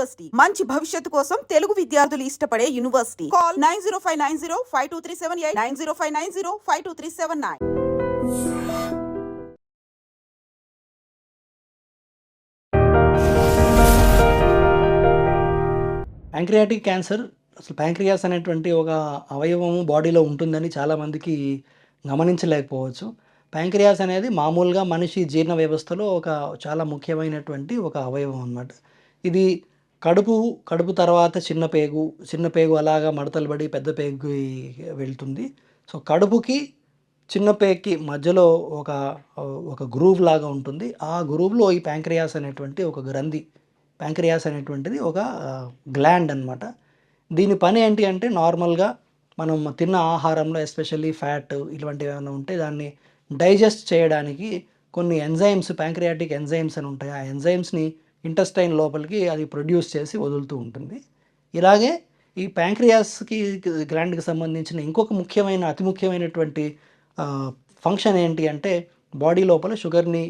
University మంచి భవిష్యత్తు కోసం తెలుగు విద్యార్థులు ఇష్టపడే university call nine zero five nine zero five two three seven eight nine zero five nine zero five two three seven nine. Pancreatic cancer అసలు pancreas అనేటువంటి ఒక అవయవము బాడీలో ఉంటుందని చాలామందికి గమనించలేకపోవచ్చు. ప్యాంక్రియాస్ అనేది మామూలుగా మనిషి జీర్ణ వ్యవస్థలో ఒక చాలా ముఖ్యమైనటువంటి ఒక అవయవం అన్నమాట. ఇది కడుపు కడుపు తర్వాత చిన్న పేగు చిన్న పేగు అలాగా మడతలు పడి పెద్ద పేగు వెళ్తుంది. సో కడుపుకి చిన్న పేగుకి మధ్యలో ఒక ఒక గ్రూవ్ లాగా ఉంటుంది. ఆ గ్రూవ్లో ఈ ప్యాంక్రియాస్ అనేటువంటి ఒక గ్రంథి ప్యాంక్రియాస్ అనేటువంటిది ఒక గ్లాండ్ అన్నమాట. దీని పని ఏంటి అంటే నార్మల్గా మనం తిన్న ఆహారంలో ఎస్పెషల్లీ ఫ్యాట్ ఇటువంటివి ఏమైనా ఉంటే దాన్ని డైజెస్ట్ చేయడానికి కొన్ని ఎంజైమ్స్ ప్యాంక్రియాటిక్ ఎంజైమ్స్ అని ఉంటాయి. ఆ ఎంజైమ్స్ని ఇంటెస్టైన్ లోపలికి అది ప్రొడ్యూస్ చేసి వదులుతూ ఉంటుంది. ఇలాగే ఈ ప్యాంక్రియాస్కి గ్రాండ్కి సంబంధించిన ఇంకొక ముఖ్యమైన అతి ముఖ్యమైనటువంటి ఫంక్షన్ ఏంటి అంటే బాడీ లోపల షుగర్ని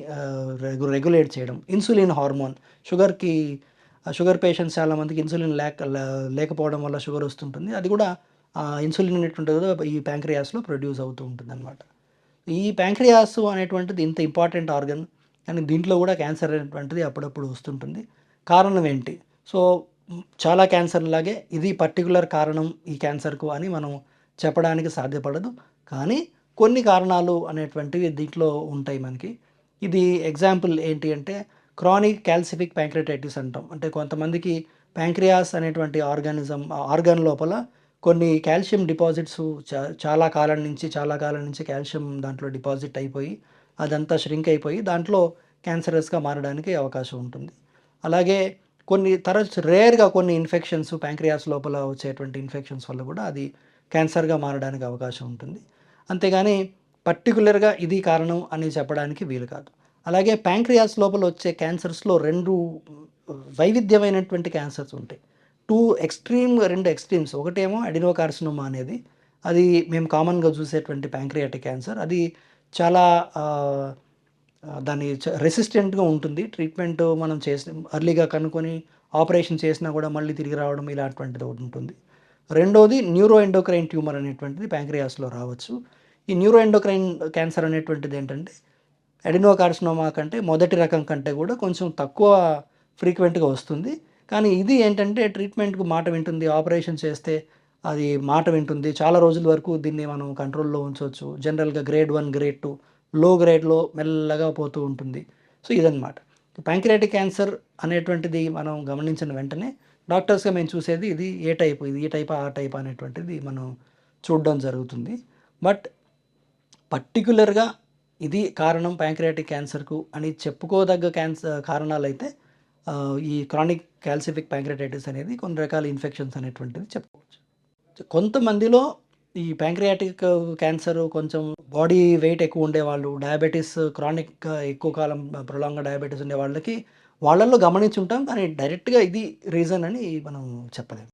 రెగ్యులేట్ చేయడం. Insulin hormone. షుగర్కి షుగర్ పేషెంట్స్ చాలామందికి ఇన్సులిన్ లేక లేకపోవడం వల్ల షుగర్ వస్తుంటుంది. అది కూడా ఇన్సులిన్ అనేటువంటిది ఈ ప్యాంక్రియాస్లో ప్రొడ్యూస్ అవుతూ ఉంటుంది అనమాట ఈ ప్యాంక్రియాస్ అనేటువంటిది ఇంత ఇంపార్టెంట్ ఆర్గన్ కానీ దీంట్లో కూడా క్యాన్సర్ అనేటువంటిది అప్పుడప్పుడు వస్తుంటుంది. కారణం ఏంటి? సో చాలా క్యాన్సర్ లాగే ఇది పర్టికులర్ కారణం ఈ క్యాన్సర్కు అని మనం చెప్పడానికి సాధ్యపడదు. కానీ కొన్ని కారణాలు అనేటువంటివి దీంట్లో ఉంటాయి మనకి. ఇది ఎగ్జాంపుల్ ఏంటి అంటే క్రానిక్ క్యాల్సిఫిక్ ప్యాంక్రటైటిస్ అంటాం. అంటే కొంతమందికి ప్యాంక్రియాస్ అనేటువంటి ఆర్గానిజం ఆర్గాన్ లోపల కొన్ని కాల్షియం డిపాజిట్స్ చా చాలా కాలం నుంచి చాలా కాలం నుంచి కాల్షియం దాంట్లో డిపాజిట్ అయిపోయి అదంతా ష్రింక్ అయిపోయి దాంట్లో క్యాన్సరస్గా మారడానికి అవకాశం ఉంటుంది. అలాగే కొన్ని తరచు రేర్గా కొన్ని ఇన్ఫెక్షన్స్ ప్యాంక్రియాస్ లోపల వచ్చేటువంటి ఇన్ఫెక్షన్స్ వల్ల కూడా అది క్యాన్సర్గా మారడానికి అవకాశం ఉంటుంది. అంతేగాని పర్టికులర్గా ఇది కారణం అని చెప్పడానికి వీలు కాదు. అలాగే ప్యాంక్రియాస్ లోపల వచ్చే క్యాన్సర్స్లో రెండు వైవిధ్యమైనటువంటి క్యాన్సర్స్ ఉంటాయి. టూ ఎక్స్ట్రీమ్ రెండు ఎక్స్ట్రీమ్స్ ఒకటేమో అడినోకార్సినోమా అనేది అది మేము కామన్గా చూసేటువంటి ప్యాంక్రియాటిక్ క్యాన్సర్ అది చాలా దాన్ని రెసిస్టెంట్గా ఉంటుంది. ట్రీట్మెంట్ మనం చేసి అర్లీగా కనుక్కొని ఆపరేషన్ చేసినా కూడా మళ్ళీ తిరిగి రావడం ఇలాంటివంటిది ఒకటి ఉంటుంది. రెండోది న్యూరో ఎండోక్రైన్ ట్యూమర్ అనేటువంటిది ప్యాంక్రియాస్లో రావచ్చు. ఈ న్యూరో ఎండోక్రైన్ క్యాన్సర్ అనేటువంటిది ఏంటంటే ఎడినోకార్సినోమా కంటే మొదటి రకం కంటే కూడా కొంచెం తక్కువ ఫ్రీక్వెంట్గా వస్తుంది. కానీ ఇది ఏంటంటే ట్రీట్మెంట్కు మాట వింటుంది ఆపరేషన్ చేస్తే అది మాట వింటుంది. చాలా రోజుల వరకు దీన్ని మనం కంట్రోల్లో ఉంచవచ్చు. జనరల్గా గ్రేడ్ వన్ గ్రేడ్ టూ లో గ్రేడ్లో మెల్లగా పోతూ ఉంటుంది. సో ఇదనమాట ప్యాంక్రియాటిక్ క్యాన్సర్ అనేటువంటిది మనం గమనించిన వెంటనే డాక్టర్స్గా మేము చూసేది ఇది ఏ టైప్ ఇది ఈ టైప్ ఆ టైప్ అనేటువంటిది మనం చూడడం జరుగుతుంది. బట్ పర్టికులర్గా ఇది కారణం ప్యాంక్రియాటిక్ క్యాన్సర్కు అని చెప్పుకోదగ్గ క్యాన్సర్ కారణాలు అయితే ఈ క్రానిక్ క్యాల్సిఫిక్ ప్యాంక్రియాటైటిస్ అనేది కొన్ని రకాల ఇన్ఫెక్షన్స్ అనేటువంటిది చెప్పుకోవచ్చు. కొంతమందిలో ఈ ప్యాంక్రియాటిక్ క్యాన్సర్ కొంచెం బాడీ వెయిట్ ఎక్కువ ఉండే వాళ్ళు డయాబెటీస్ క్రానిక్ ఎక్కువ కాలం ప్రొలాంగ్ డయాబెటీస్ ఉండే వాళ్ళకి వాళ్ళల్లో గమనించుంటాం కానీ డైరెక్ట్గా ఇది రీజన్ అని మనం చెప్పలేము.